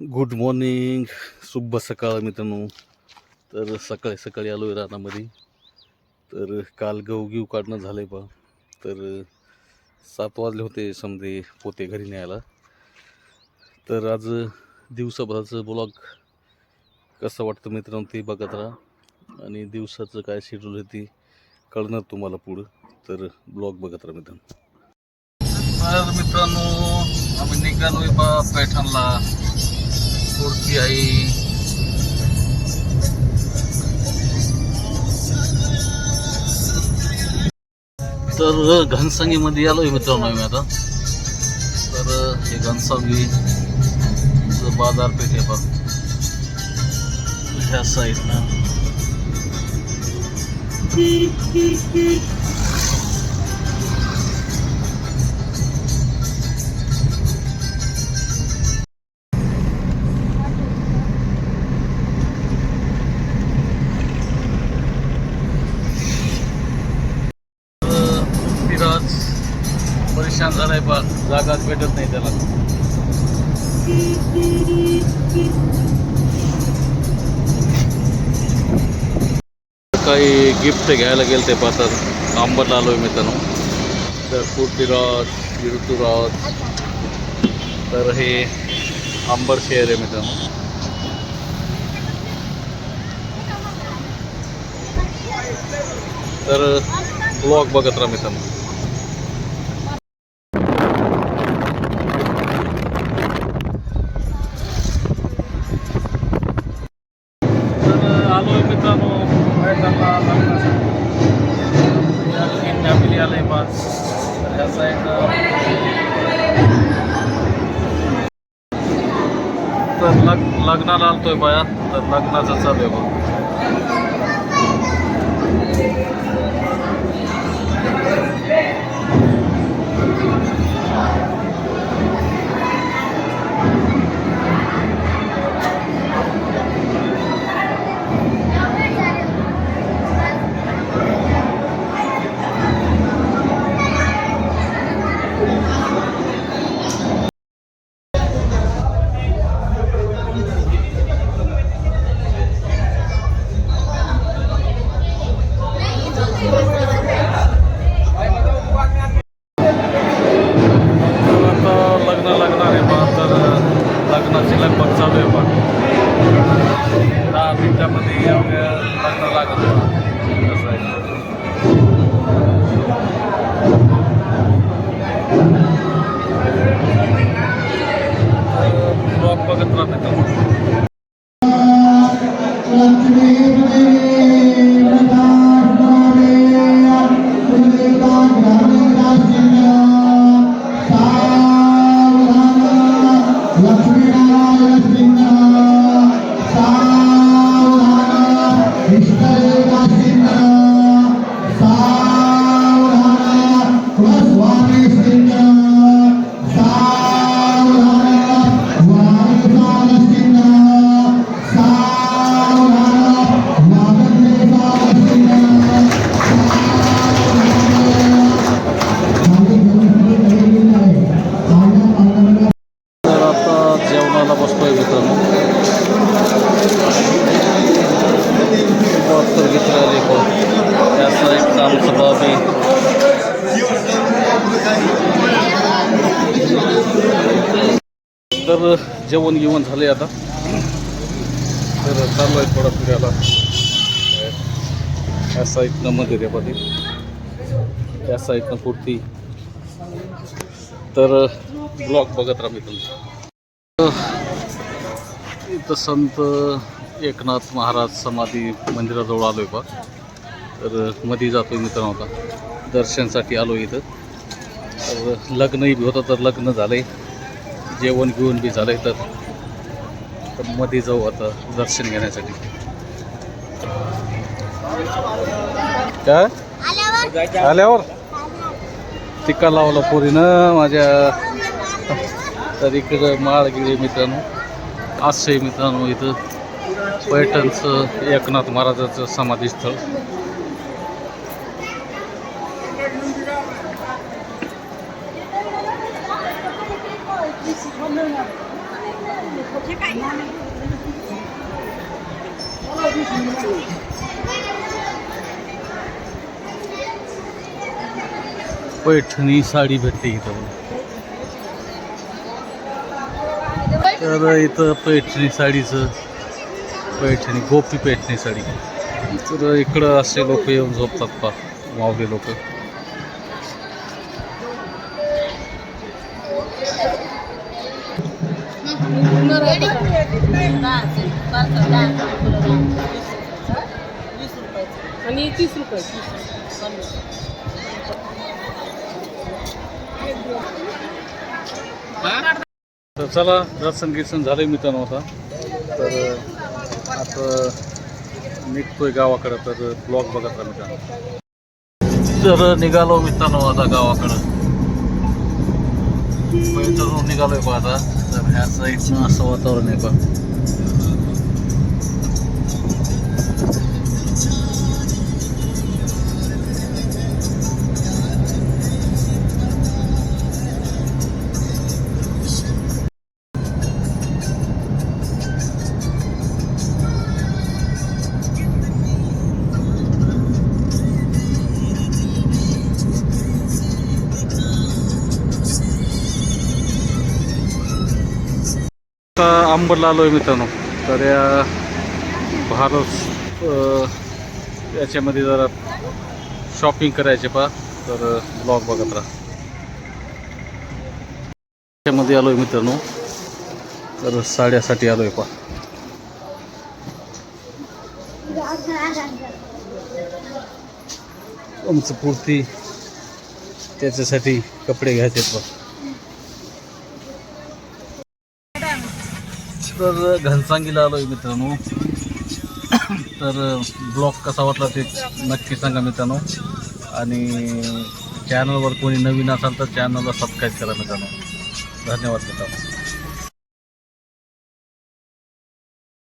Good morning शुभ सकाळ मित्रांनो. तर सकाळी सकाळी आलो आहे रानामध्ये. तर काल गहू घेऊ काढणं झालं आहे बा. तर सात वाजले होते समजे पोते घरी न्यायला. तर आज दिवसाभराचं ब्लॉग कसं वाटतं मित्रांनो ते बघत राहा. आणि दिवसाचं काय शेड्यूल आहे ते कळणार तुम्हाला पुढं. तर ब्लॉग बघत राहा मित्रांनो. तर मित्रांनो आम्ही निघालोय बा पैठणला. कुर्ती आहे. तर घनसांगीमध्ये आहे मित्रांनो मी आता. तर हे घनसांगी बाजारपेठ आहे ह्या साईडला परेशान झालाय पण जागाच भेटत नाही त्याला. काही गिफ्ट घ्यायला गेलं ते पाहतात. आंबरला आलोय मित्रांनो तर पृथ्वीराज ऋतुराज. तर हे आंबर शेअर आहे मित्रांनो तर ब्लॉग बघत राहा मित्रांनो तर आलोय मित्रांनो. पर्यटनला लग्नासाठी या ठिकाणी फॅमिली पाच. ह्या साईडनं तर लग लग्नाला आलतोय बाया. तर लग्नाचं चालू आहे बघ. ब्लॉग तर जेवण गिवण झाले आता. तर चाललो आहे थोडा फिरायला. या साईडनं मंदिरामध्ये त्या साईडनं कुर्ती तर ब्लॉग बघत राहा मी तुमचं. इथं संत एकनाथ महाराज समाधी मंदिराजवळ आलो आहे बा तर मध्ये जातो आहे मित्रांनो आता. दर्शनसाठी आलो इथं. तर लग्नही बी होतं तर लग्न झालं आहे जेवण घेऊन बी झालं इथं तर मध्ये जाऊ आता दर्शन घेण्यासाठी. काय आल्यावर? टिका लावला पोरीनं माझ्या तर इकडं माळगिरी मित्रांनो असं मित्रांनो इथं. पैठणचं एकनाथ महाराजाचं समाधीस्थळ. पैठणी साडी भेटते इथं तर इथं पैठणी साडीचं पैठणी गोपी पैठणी साडी. तर इकडं असे लोक येऊन झोपतात पा मावले लोक. आणि तीस रुपये. तर चला दर्शन गिर्शन झालं मित्रांनो आता. तर आता निघतोय गावाकडं तर ब्लॉग बघत मित्रांनो. तर निघालो मित्रांनो आता गावाकडं. निघालोय बा आता तर ह्या साईडनं असं वातावरण आहे बा अंबरला आलो आहे मित्रांनो. तर या भारत याच्यामध्ये जरा शॉपिंग करायचे पा तर ब्लॉग बघत राहा. याच्यामध्ये आलो आहे मित्रांनो. तर साड्यासाठी आलो आहे पा आमचं पूर्ती त्याच्यासाठी कपडे घ्यायचे बा तर घनसांगीला आलो आहे मित्रांनो. तर ब्लॉग कसा वाटला ते नक्की सांगा मित्रांनो. आणि चॅनलवर कोणी नवीन असाल तर चॅनलला सबस्क्राईब करा मित्रांनो. धन्यवाद मित्रांनो.